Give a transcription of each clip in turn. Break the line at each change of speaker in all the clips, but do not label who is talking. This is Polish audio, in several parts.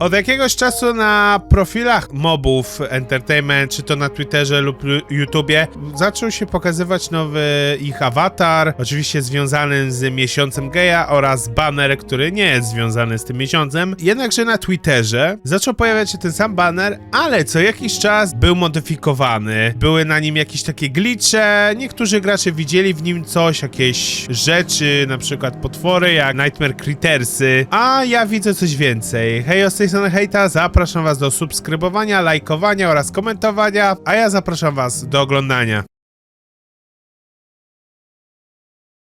Od jakiegoś czasu na profilach mobów entertainment, czy to na Twitterze lub lu- YouTubie, zaczął się pokazywać nowy ich awatar, oczywiście związany z miesiącem geja oraz banner, który nie jest związany z tym miesiącem. Jednakże na Twitterze zaczął pojawiać się ten sam banner, ale co jakiś czas był modyfikowany. Były na nim jakieś takie glitche, niektórzy gracze widzieli w nim coś, jakieś rzeczy, na przykład potwory jak Nightmare Crittersy, a ja widzę coś więcej. Hej, z tej strony Hejta, zapraszam was do subskrybowania, lajkowania oraz komentowania, a ja zapraszam was do oglądania.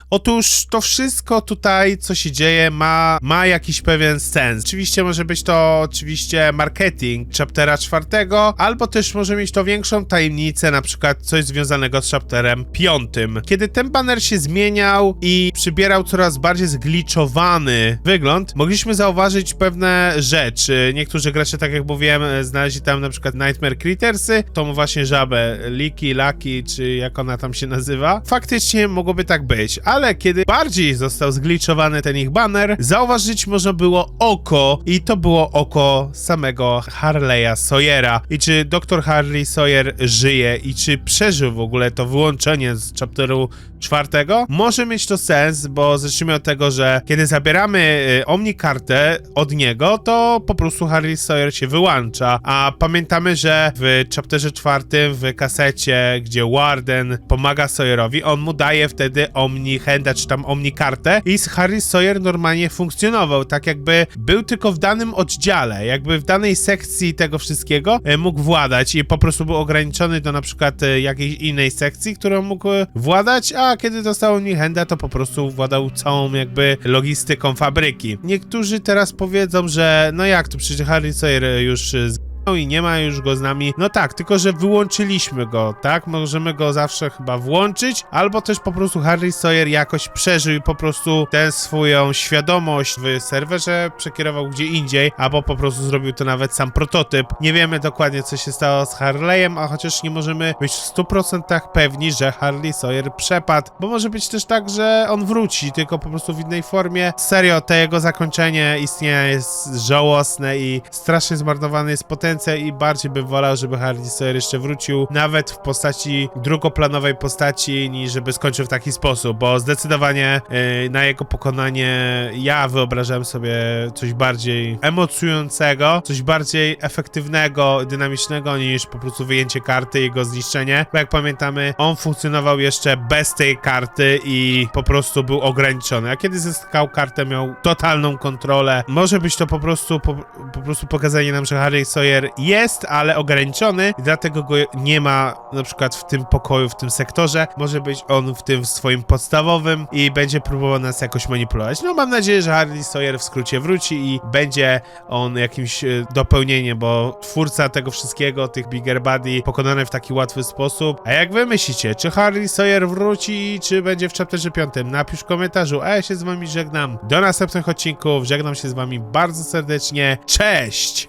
Otóż to wszystko tutaj, co się dzieje, ma, ma jakiś pewien sens. Oczywiście może być to oczywiście marketing chaptera czwartego, albo też może mieć to większą tajemnicę, na przykład coś związanego z chapterem piątym. Kiedy ten banner się zmieniał i przybierał coraz bardziej zgliczowany wygląd, mogliśmy zauważyć pewne rzeczy. Niektórzy gracze, tak jak mówiłem, znaleźli tam na przykład Nightmare Crittersy, tą właśnie żabę, Liki, Lucky, czy jak ona tam się nazywa. Faktycznie mogłoby tak być, ale kiedy bardziej został zgliczowany ten ich banner, zauważyć można było oko i to było oko samego Harley'a Sawyera. I czy dr Harley Sawyer żyje i czy przeżył w ogóle to wyłączenie z chapteru czwartego? Może mieć to sens, bo zacznijmy od tego, że kiedy zabieramy y, Omnikartę od niego, to po prostu Harley Sawyer się wyłącza, a pamiętamy, że w chapterze czwartym, w kasecie, gdzie Warden pomaga Sawyerowi, on mu daje wtedy Omni Handa, czy tam Omni kartę i Harry Sawyer normalnie funkcjonował, tak jakby był tylko w danym oddziale, jakby w danej sekcji tego wszystkiego e, mógł władać i po prostu był ograniczony do na przykład e, jakiejś innej sekcji, którą mógł e, władać, a kiedy dostał Omni Handa, to po prostu władał całą jakby logistyką fabryki. Niektórzy teraz powiedzą, że no jak to przecież Harry Sawyer już z i nie ma już go z nami. No tak, tylko że wyłączyliśmy go, tak? Możemy go zawsze chyba włączyć, albo też po prostu Harry Sawyer jakoś przeżył i po prostu tę swoją świadomość w serwerze przekierował gdzie indziej, albo po prostu zrobił to nawet sam prototyp. Nie wiemy dokładnie, co się stało z Harley'em, a chociaż nie możemy być w 100% pewni, że Harley Sawyer przepadł, bo może być też tak, że on wróci, tylko po prostu w innej formie. Serio, to jego zakończenie istnienia jest żałosne i strasznie zmarnowany jest potencjał i bardziej bym wolał, żeby Harley Sawyer jeszcze wrócił, nawet w postaci drugoplanowej postaci, niż żeby skończył w taki sposób, bo zdecydowanie yy, na jego pokonanie ja wyobrażałem sobie coś bardziej emocjonującego, coś bardziej efektywnego, dynamicznego niż po prostu wyjęcie karty i jego zniszczenie, bo jak pamiętamy, on funkcjonował jeszcze bez tej karty i po prostu był ograniczony, a kiedy zyskał kartę miał totalną kontrolę. Może być to po prostu po, po prostu pokazanie nam, że Harry Sawyer jest, ale ograniczony dlatego go nie ma na przykład w tym pokoju, w tym sektorze. Może być on w tym swoim podstawowym i będzie próbował nas jakoś manipulować. No mam nadzieję, że Harry Sawyer w skrócie wróci i będzie on jakimś e, dopełnieniem, bo twórca tego wszystkiego, tych Bigger Buddy, pokonany w taki łatwy sposób. A jak wy myślicie, czy Harry Sawyer wróci, czy będzie w chapterze 5? Napisz w komentarzu, a ja się z wami żegnam. Do następnych odcinków, żegnam się z wami bardzo serdecznie. Cześć!